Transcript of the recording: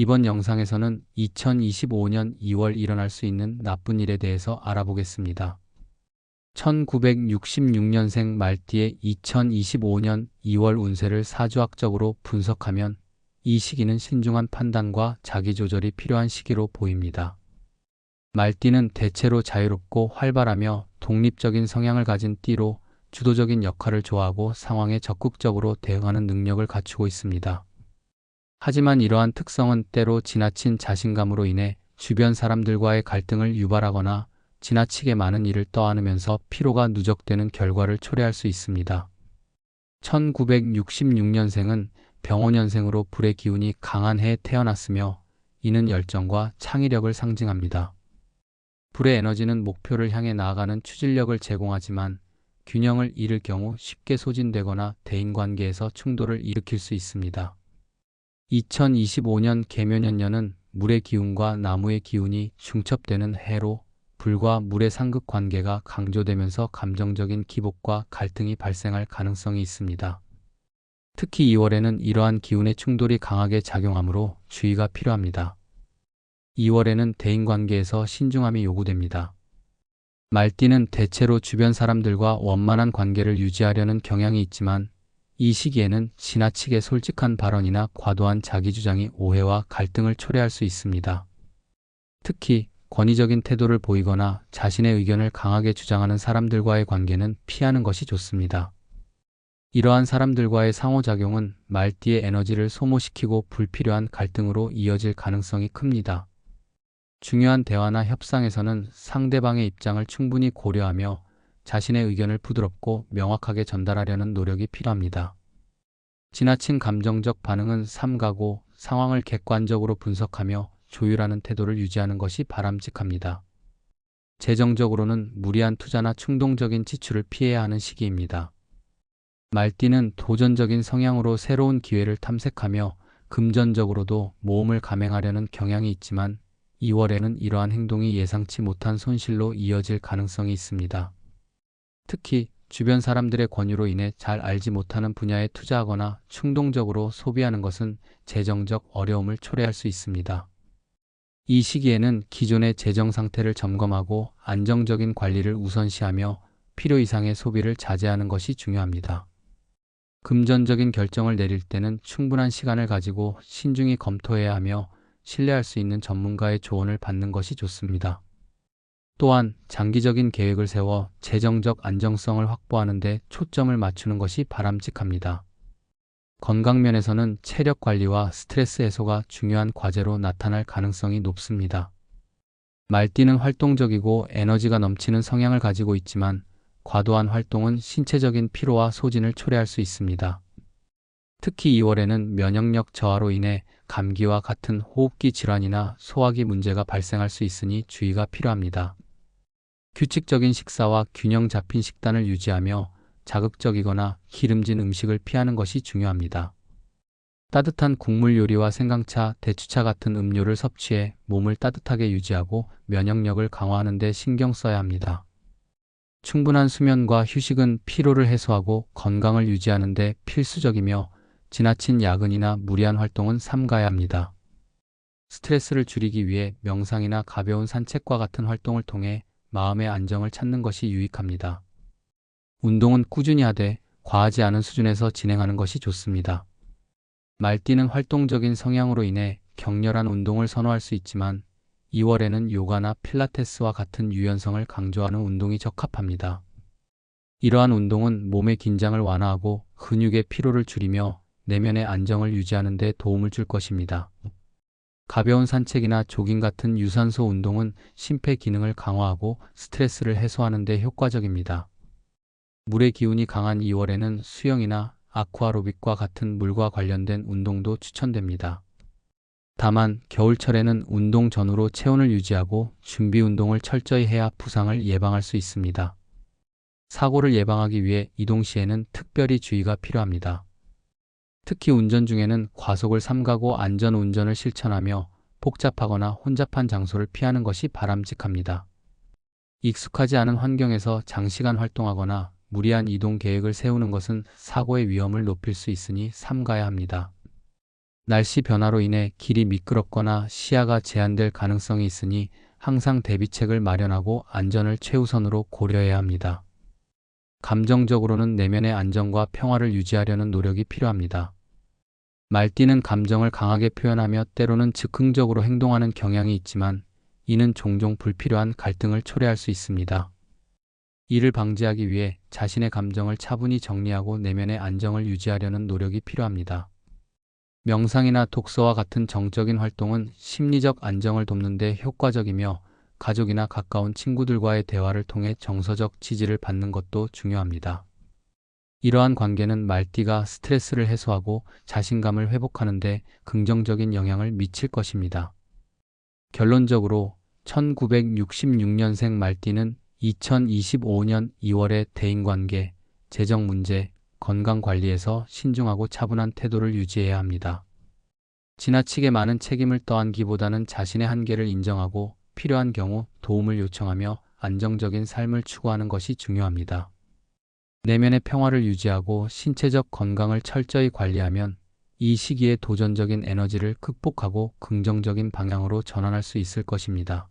이번 영상에서는 2025년 2월 일어날 수 있는 나쁜 일에 대해서 알아보겠습니다. 1966년생 말띠의 2025년 2월 운세를 사주학적으로 분석하면 이 시기는 신중한 판단과 자기 조절이 필요한 시기로 보입니다. 말띠는 대체로 자유롭고 활발하며 독립적인 성향을 가진 띠로 주도적인 역할을 좋아하고 상황에 적극적으로 대응하는 능력을 갖추고 있습니다. 하지만 이러한 특성은 때로 지나친 자신감으로 인해 주변 사람들과의 갈등을 유발하거나 지나치게 많은 일을 떠안으면서 피로가 누적되는 결과를 초래할 수 있습니다. 1966년생은 병원년생으로 불의 기운이 강한 해에 태어났으며 이는 열정과 창의력을 상징합니다. 불의 에너지는 목표를 향해 나아가는 추진력을 제공하지만 균형을 잃을 경우 쉽게 소진되거나 대인관계에서 충돌을 일으킬 수 있습니다. 2025년 개묘년년은 물의 기운과 나무의 기운이 중첩되는 해로 불과 물의 상극 관계가 강조되면서 감정적인 기복과 갈등이 발생할 가능성이 있습니다. 특히 2월에는 이러한 기운의 충돌이 강하게 작용하므로 주의가 필요합니다. 2월에는 대인관계에서 신중함이 요구됩니다. 말띠는 대체로 주변 사람들과 원만한 관계를 유지하려는 경향이 있지만 이 시기에는 지나치게 솔직한 발언이나 과도한 자기주장이 오해와 갈등을 초래할 수 있습니다. 특히 권위적인 태도를 보이거나 자신의 의견을 강하게 주장하는 사람들과의 관계는 피하는 것이 좋습니다. 이러한 사람들과의 상호작용은 말띠의 에너지를 소모시키고 불필요한 갈등으로 이어질 가능성이 큽니다. 중요한 대화나 협상에서는 상대방의 입장을 충분히 고려하며 자신의 의견을 부드럽고 명확하게 전달하려는 노력이 필요합니다. 지나친 감정적 반응은 삼가고 상황을 객관적으로 분석하며 조율하는 태도를 유지하는 것이 바람직합니다. 재정적으로는 무리한 투자나 충동적인 지출을 피해야 하는 시기입니다. 말띠는 도전적인 성향으로 새로운 기회를 탐색하며 금전적으로도 모험을 감행하려는 경향이 있지만 2월에는 이러한 행동이 예상치 못한 손실로 이어질 가능성이 있습니다. 특히 주변 사람들의 권유로 인해 잘 알지 못하는 분야에 투자하거나 충동적으로 소비하는 것은 재정적 어려움을 초래할 수 있습니다. 이 시기에는 기존의 재정 상태를 점검하고 안정적인 관리를 우선시하며 필요 이상의 소비를 자제하는 것이 중요합니다. 금전적인 결정을 내릴 때는 충분한 시간을 가지고 신중히 검토해야 하며 신뢰할 수 있는 전문가의 조언을 받는 것이 좋습니다. 또한 장기적인 계획을 세워 재정적 안정성을 확보하는 데 초점을 맞추는 것이 바람직합니다. 건강 면에서는 체력 관리와 스트레스 해소가 중요한 과제로 나타날 가능성이 높습니다. 말띠는 활동적이고 에너지가 넘치는 성향을 가지고 있지만 과도한 활동은 신체적인 피로와 소진을 초래할 수 있습니다. 특히 2월에는 면역력 저하로 인해 감기와 같은 호흡기 질환이나 소화기 문제가 발생할 수 있으니 주의가 필요합니다. 규칙적인 식사와 균형 잡힌 식단을 유지하며 자극적이거나 기름진 음식을 피하는 것이 중요합니다. 따뜻한 국물 요리와 생강차, 대추차 같은 음료를 섭취해 몸을 따뜻하게 유지하고 면역력을 강화하는 데 신경 써야 합니다. 충분한 수면과 휴식은 피로를 해소하고 건강을 유지하는 데 필수적이며 지나친 야근이나 무리한 활동은 삼가야 합니다. 스트레스를 줄이기 위해 명상이나 가벼운 산책과 같은 활동을 통해 마음의 안정을 찾는 것이 유익합니다. 운동은 꾸준히 하되 과하지 않은 수준에서 진행하는 것이 좋습니다. 말띠는 활동적인 성향으로 인해 격렬한 운동을 선호할 수 있지만 2월에는 요가나 필라테스와 같은 유연성을 강조하는 운동이 적합합니다. 이러한 운동은 몸의 긴장을 완화하고 근육의 피로를 줄이며 내면의 안정을 유지하는 데 도움을 줄 것입니다. 가벼운 산책이나 조깅 같은 유산소 운동은 심폐 기능을 강화하고 스트레스를 해소하는 데 효과적입니다. 물의 기운이 강한 2월에는 수영이나 아쿠아로빅과 같은 물과 관련된 운동도 추천됩니다. 다만 겨울철에는 운동 전후로 체온을 유지하고 준비 운동을 철저히 해야 부상을 예방할 수 있습니다. 사고를 예방하기 위해 이동 시에는 특별히 주의가 필요합니다. 특히 운전 중에는 과속을 삼가고 안전 운전을 실천하며 복잡하거나 혼잡한 장소를 피하는 것이 바람직합니다. 익숙하지 않은 환경에서 장시간 활동하거나 무리한 이동 계획을 세우는 것은 사고의 위험을 높일 수 있으니 삼가야 합니다. 날씨 변화로 인해 길이 미끄럽거나 시야가 제한될 가능성이 있으니 항상 대비책을 마련하고 안전을 최우선으로 고려해야 합니다. 감정적으로는 내면의 안정과 평화를 유지하려는 노력이 필요합니다. 말띠는 감정을 강하게 표현하며 때로는 즉흥적으로 행동하는 경향이 있지만 이는 종종 불필요한 갈등을 초래할 수 있습니다. 이를 방지하기 위해 자신의 감정을 차분히 정리하고 내면의 안정을 유지하려는 노력이 필요합니다. 명상이나 독서와 같은 정적인 활동은 심리적 안정을 돕는 데 효과적이며 가족이나 가까운 친구들과의 대화를 통해 정서적 지지를 받는 것도 중요합니다. 이러한 관계는 말띠가 스트레스를 해소하고 자신감을 회복하는 데 긍정적인 영향을 미칠 것입니다. 결론적으로 1966년생 말띠는 2025년 2월에 대인관계, 재정 문제, 건강 관리에서 신중하고 차분한 태도를 유지해야 합니다. 지나치게 많은 책임을 떠안기보다는 자신의 한계를 인정하고 필요한 경우 도움을 요청하며 안정적인 삶을 추구하는 것이 중요합니다. 내면의 평화를 유지하고 신체적 건강을 철저히 관리하면 이 시기에 도전적인 에너지를 극복하고 긍정적인 방향으로 전환할 수 있을 것입니다.